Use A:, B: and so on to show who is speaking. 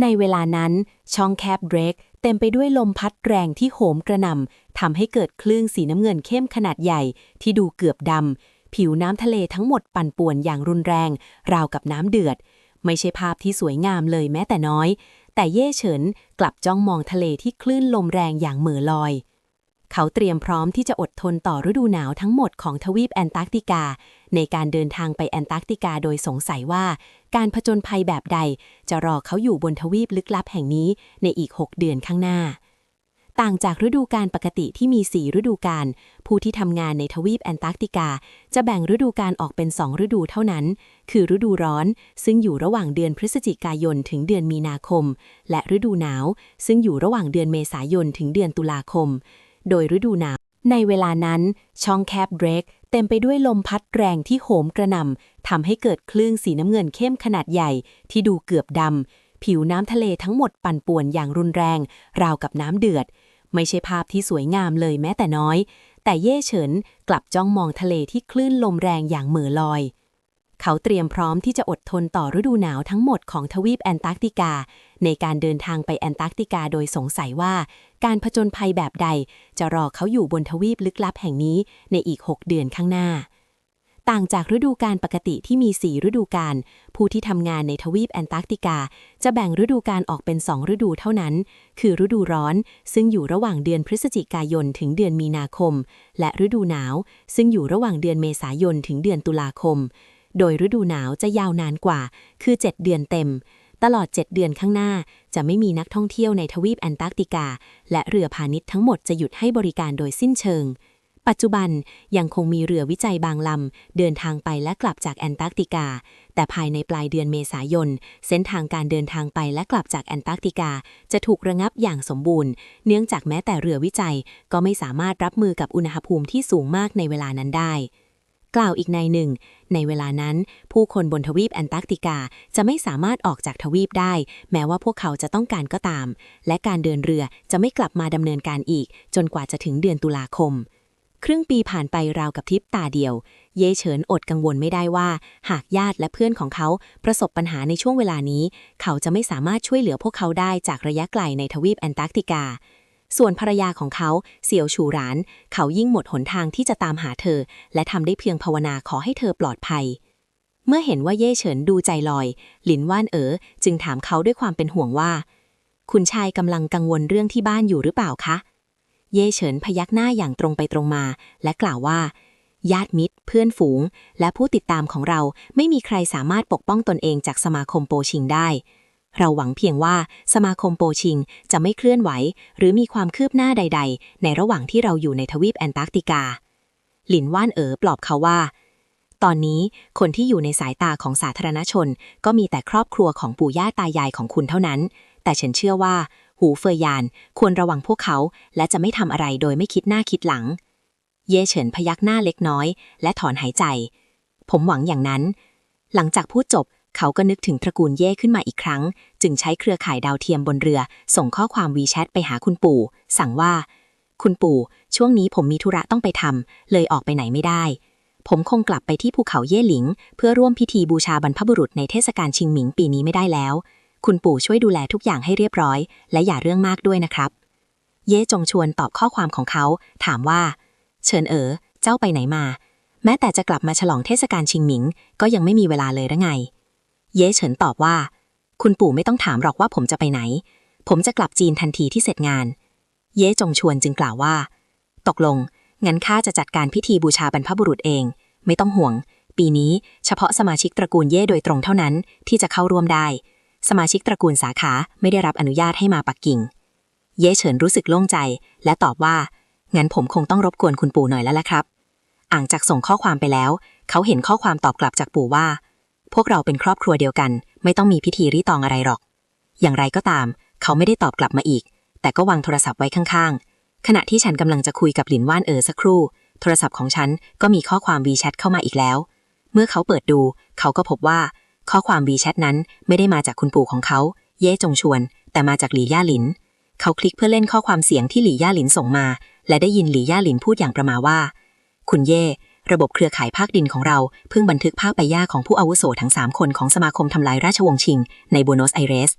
A: ในเวลานั้นช่องแคบเดรกเต็มไปด้วยลมพัดแรงที่โหมกระหน่ำทำให้เกิดคลื่นสีน้ำเงินเข้มขนาดใหญ่ที่ดูเกือบดำผิวน้ำทะเลทั้งหมดปั่นป่วนอย่างรุนแรง ราวกับน้ำเดือด ไม่ใช่ภาพที่สวยงามเลยแม้แต่น้อย แต่เย่เฉินกลับจ้องมองทะเลที่คลื่นลมแรงอย่างเหม่อลอย เขาเตรียมพร้อมที่จะอดทนต่อฤดูหนาวทั้งหมดของทวีปแอนตาร์กติกา ในการเดินทางไปแอนตาร์กติกาโดยสงสัยว่า การผจญภัยแบบใด จะรอเขาอยู่บนทวีปลึกลับแห่งนี้ในอีก 6 เดือนข้างหน้า ต่างจากฤดูกาลปกติที่มี 4 ฤดูกาลผู้ที่ทำงานในทวีปแอนตาร์กติกา จะแบ่งฤดูกาลออกเป็น 2 ฤดูเท่านั้น คือฤดูร้อน ซึ่งอยู่ระหว่างเดือนพฤศจิกายนถึงเดือนมีนาคม และฤดูหนาว ซึ่งอยู่ระหว่างเดือนเมษายนถึงเดือนตุลาคม โดยฤดูหนาว ในเวลานั้นช่องแคบเบรกเต็มไปด้วยลมพัดแรงที่โหมกระหน่ำทำให้เกิดคลื่นสีน้ำเงินเข้มขนาดใหญ่ที่ดูเกือบดำ ผิวน้ำทะเลทั้งหมดปั่นป่วนอย่างรุนแรง ราวกับน้ำเดือด ไม่ใช่ภาพที่สวยงามเลยแม้แต่น้อย แต่เย่เฉินกลับจ้องมองทะเลที่คลื่นลมแรงอย่างเหม่อลอย เขาเตรียมพร้อมที่จะอดทนต่อฤดูหนาวทั้งหมดของทวีปแอนตาร์กติกา ในการเดินทางไปแอนตาร์กติกาโดยสงสัยว่า การผจญภัยแบบใด จะรอเขาอยู่บนทวีปลึกลับแห่งนี้ในอีก 6 เดือนข้างหน้า ต่างจากฤดูกาลปกติที่มี 4 ฤดูกาลผู้ที่ทำงานในทวีปแอนตาร์กติกา จะแบ่งฤดูกาลออกเป็น 2 ฤดูเท่านั้น คือฤดูร้อน ซึ่งอยู่ระหว่างเดือนพฤศจิกายนถึงเดือนมีนาคม และฤดูหนาว ซึ่งอยู่ระหว่างเดือนเมษายนถึงเดือนตุลาคม โดยฤดูหนาวจะยาวนานกว่า คือ 7 เดือนเต็ม ตลอด 7 เดือนข้างหน้า จะไม่มีนักท่องเที่ยวในทวีปแอนตาร์กติกา และเรือพาณิชย์ทั้งหมดจะหยุดให้บริการโดยสิ้นเชิง ปัจจุบันยังคงมีเรือวิจัยบางลำเดินทางไปและกลับจากแอนตาร์กติกา แต่ภายในปลายเดือนเมษายน เส้นทางการเดินทางไปและกลับจากแอนตาร์กติกา จะถูกระงับอย่างสมบูรณ์ เนื่องจากแม้แต่เรือวิจัยก็ไม่สามารถรับมือกับอุณหภูมิที่สูงมากในเวลานั้นได้ กล่าวอีกในหนึ่ง ในเวลานั้น ผู้คนบนทวีปแอนตาร์กติกาจะไม่สามารถออกจากทวีปได้ แม้ว่าพวกเขาจะต้องการก็ตาม และการเดินเรือจะไม่กลับมาดำเนินการอีก จนกว่าจะถึงเดือนตุลาคม ครึ่งปีผ่านไปราวกับทิพตาเดียว เย่เฉินอดกังวลไม่ได้ว่า หากญาติและเพื่อนของเขาประสบปัญหาในช่วงเวลานี้ เขาจะไม่สามารถช่วยเหลือพวกเขาได้จากระยะไกลในทวีปแอนตาร์กติกา ส่วนภรรยาของเขาเสี่ยวชูหราน เขายิ่งหมดหนทางที่จะตามหาเธอ และทำได้เพียงภาวนาขอให้เธอปลอดภัย เมื่อเห็นว่าเย่เฉินดูใจลอย หลินว่านเอ๋อจึงถามเขาด้วยความเป็นห่วงว่า คุณชายกำลังกังวลเรื่องที่บ้านอยู่หรือเปล่าคะ เย่เฉินพยักหน้าอย่างตรงไปตรงมา และกล่าวว่าญาติมิตร เพื่อนฝูง และผู้ติดตามของเราไม่มีใครสามารถปกป้องตนเองจากสมาคมโปชิงได้ เราหวังเพียงว่าสมาคมโปชิงจะไม่เคลื่อนไหว หรือมีความคืบหน้าใด ๆ ในระหว่างที่เราอยู่ในทวีปแอนตาร์กติกา หลินว่านเอ๋อปลอบเขาว่า ตอนนี้คนที่อยู่ในสายตาของสาธารณชน ก็มีแต่ครอบครัวของปู่ย่าตายายของคุณเท่านั้น แต่ฉันเชื่อว่า หูเฟยยานควรระวังพวกเขา และจะไม่ทำอะไรโดยไม่คิดหน้าคิดหลัง เย่เฉินพยักหน้าเล็กน้อย และถอนหายใจ ผมหวังอย่างนั้น หลังจากพูดจบ เขาก็นึกถึงตระกูลเย่ขึ้นมาอีกครั้ง จึงใช้เครือข่ายดาวเทียมบนเรือ ส่งข้อความวีแชทไปหาคุณปู่ สั่งว่า คุณปู่ ช่วงนี้ผมมีธุระต้องไปทำเลยออกไปไหนไม่ได้ ผมคงกลับไปที่ภูเขาเย่หลิง เพื่อร่วมพิธีบูชาบรรพบุรุษในเทศกาลชิงหมิงปีนี้ไม่ได้แล้ว คุณปู่ช่วยดูแลทุกอย่างให้เรียบร้อย และอย่าเรื่องมากด้วยนะครับ เย่จงชวนตอบข้อความของเขา ถามว่า เชิญเอ๋อเจ้าไปไหนมา แม้แต่จะกลับมาฉลองเทศกาลชิงหมิง ก็ยังไม่มีเวลาเลยหรือไง เย่เฉินตอบว่า คุณปู่ไม่ต้องถามหรอกว่าผมจะไปไหน ผมจะกลับจีนทันทีที่เสร็จงาน เย่จงชวนจึงกล่าวว่า ตกลง งั้นข้าจะจัดการพิธีบูชาบรรพบุรุษเอง ไม่ต้องห่วง ปีนี้เฉพาะสมาชิกตระกูลเย่โดยตรงเท่านั้นที่จะเข้าร่วมได้ สมาชิกตระกูลสาขาไม่ได้รับอนุญาตให้มาปักกิ่ง เย่เฉินรู้สึกโล่งใจ และตอบว่า งั้นผมคงต้องรบกวนคุณปู่หน่อยแล้วละครับ อ่างจากส่งข้อความไปแล้ว เขาเห็นข้อความตอบกลับจากปู่ว่า พวกเราเป็นครอบครัวเดียวกัน ไม่ต้องมีพิธีรีตองอะไรหรอก อย่างไรก็ตาม เขาไม่ได้ตอบกลับมาอีก แต่ก็วางโทรศัพท์ไว้ข้างๆ ขณะที่ฉันกำลังจะคุยกับหลินว่านเอ๋อสักครู่ โทรศัพท์ของฉันก็มีข้อความวีแชทเข้ามาอีกแล้ว เมื่อเขาเปิดดู เขาก็พบว่า ข้อความวีแชทนั้นไม่ได้มาจากคุณปู่ของเขา เย่จงชวน แต่มาจากหลี่ย่าหลิน เขาคลิกเพื่อเล่นข้อความเสียงที่หลี่ย่าหลินส่งมา และได้ยินหลี่ย่าหลินพูดอย่างประมาว่า คุณเย่ ระบบเครือข่ายภาคดินของเราเพิ่งบันทึกภาพใบหญ้าของผู้อาวุโสทั้ง 3 คนของสมาคมทำลายราชวงศ์ชิง ในบูโนสไอเรส